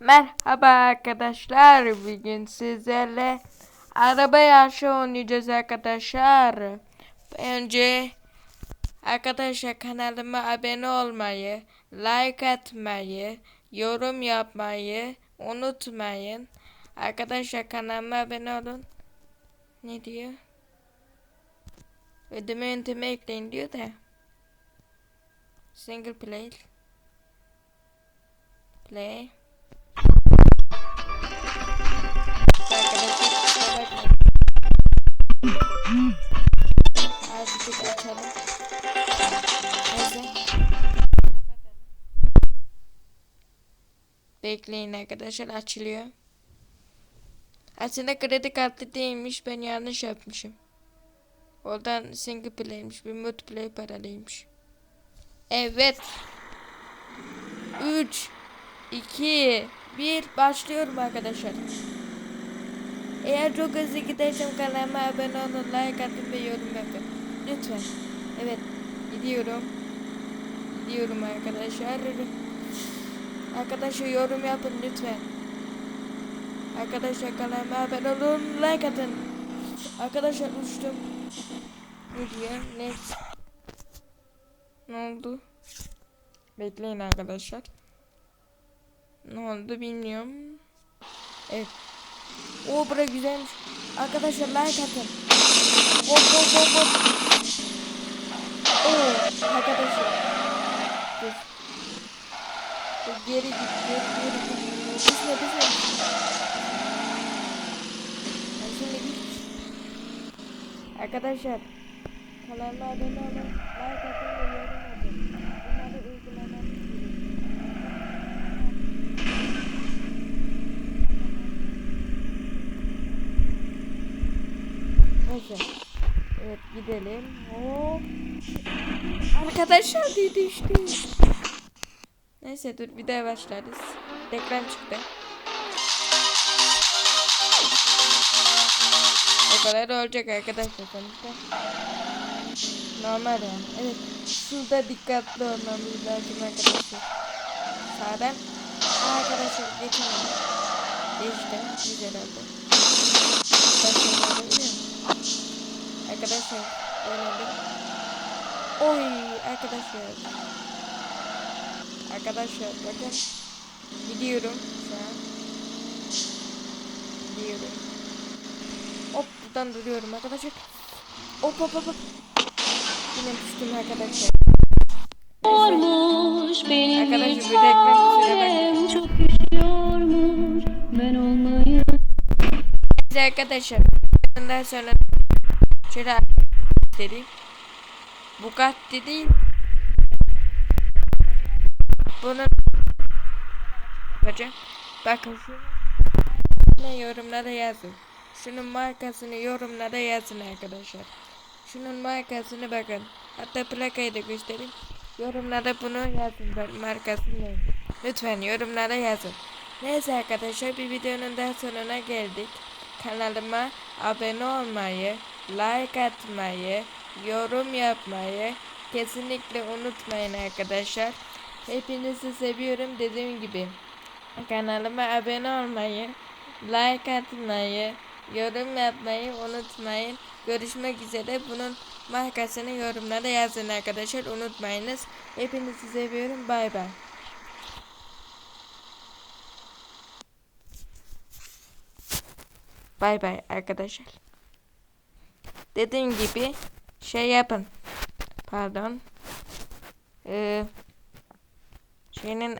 Merhaba arkadaşlar. Bugün sizlerle araba yarışı oynayacağız arkadaşlar. Önce arkadaşlar kanalıma abone olmayı, like atmayı, yorum yapmayı unutmayın. Arkadaşlar kanalıma abone olun. Ne diyor? Ödeme yöntemi ekleyin diyor da. Single play. Play. Bekleyin arkadaşlar açılıyor. Aslında kredi kartı değilmiş ben yanlış yapmışım. Oradan single play'miş bir multiplayer paralıymış. Evet. 3 2 1 başlıyorum arkadaşlar. Eğer çok hızlı gidersem kanalıma abone olun, like atın ve yorum yapın. Lütfen. Evet, gidiyorum. Gidiyorum arkadaşlar. Arkadaşlar yorum yapın lütfen. Arkadaşlar kanalıma abone olun, like atın. Arkadaşlar uçtum. Ne diyor? Ne? Ne oldu? Bekleyin arkadaşlar. Ne oldu bilmiyorum. Evet. O bura güzelmiş. Arkadaşlar like atın. Hop hop hop hop. Oo arkadaşlar. Geri git geri geri git. Düşme düşme. Ben şimdi git. Arkadaşlar. Kanalıma abone olun. Like atın ve yorum atın. Bunları uygulamak Neyse. Evet gidelim. Hop. Arkadaşlar düştü. Neyse dur bir daha başlarız. Reklam çıktı. O kadar olacak arkadaşlar sonuçta. Normal yani. Evet. Şurada dikkatli olmamız lazım arkadaşlar. Sağdan. Arkadaşlar geçemedim. Geçti. Güzel oldu. Arkadaşlar öyle Oy arkadaşlar. Arkadaşlar bakın. Gidiyorum şu an. Gidiyorum. Hop buradan duruyorum arkadaşlar. Hop hop hop. hop. Yine düştüm arkadaşlar. Olmuş benim Arkadaşlar, bir çok üşüyormuş ben olmayı Neyse arkadaşlar. Bundan sonra şöyle dedi. Bugatti değil. Bunu yapacağım. Bakın şunu yorumlara yazın. Şunun markasını yorumlara yazın arkadaşlar. Şunun markasını bakın. Hatta plakayı da göstereyim. Yorumlara bunu yazın. Ben markası ne? Lütfen yorumlara yazın. Neyse arkadaşlar bir videonun daha sonuna geldik. Kanalıma abone olmayı, like atmayı, yorum yapmayı kesinlikle unutmayın arkadaşlar. Hepinizi seviyorum dediğim gibi. Kanalıma abone olmayı, like atmayı, yorum yapmayı unutmayın. Görüşmek üzere. Bunun markasını yorumlara yazın arkadaşlar. Unutmayınız. Hepinizi seviyorum. Bay bay. Bay bay arkadaşlar. Dediğim gibi şey yapın. Pardon. Ee, Jenen